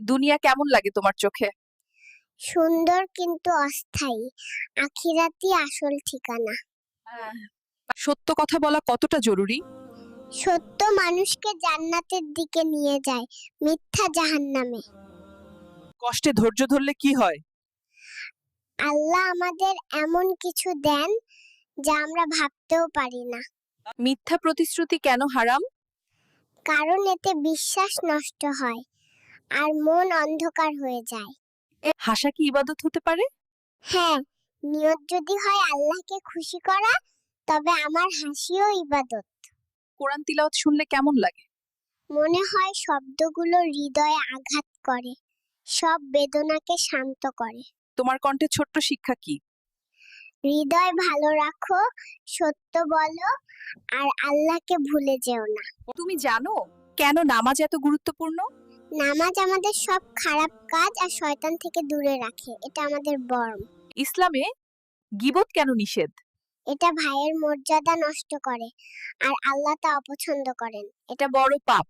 দুনিয়া কেমন লাগে তোমার চোখে? সুন্দর কিন্তু অস্থায়ী। আখিরাতই আসল ঠিকানা। সত্য কথা বলা কতটা জরুরি? সত্য মানুষকে জান্নাতের দিকে নিয়ে যায় মিথ্যা জাহান্নামে। কষ্টে ধৈর্য ধরলে কি হয়? আল্লাহ আমাদের এমন কিছু দেন যা আমরা ভাবতেও পারি না। মিথ্যা প্রতিশ্রুতি কেন হারাম? কারণ এতে বিশ্বাস নষ্ট হয়। আর মন অন্ধকার হয়ে যায়। হাসা কি ইবাদত হতে পারে? হ্যাঁ নিয়ত যদি হয় আল্লাহকে খুশি করা তবে আমার হাসিও ইবাদত। কোরআন তিলাওয়াত শুনলে কেমন লাগে? মনে হয় শব্দগুলো হৃদয়ে আঘাত করে সব বেদনাকে শান্ত করে। তোমার কণ্ঠে ছোট্ট শিক্ষা কি? হৃদয় ভালো রাখো সত্য বলো আর আল্লাহকে ভুলে যেও না। তুমি জানো কেন নামাজ এত গুরুত্বপূর্ণ? নামাজ আমাদের সব খারাপ কাজ আর শয়তান থেকে দূরে রাখে এটা আমাদের বর্ম। ইসলামে গিবত কেন নিষেধ? এটা ভাইয়ের মর্যাদা নষ্ট করে আর আল্লাহ তা অপছন্দ করেন। এটা বড় পাপ।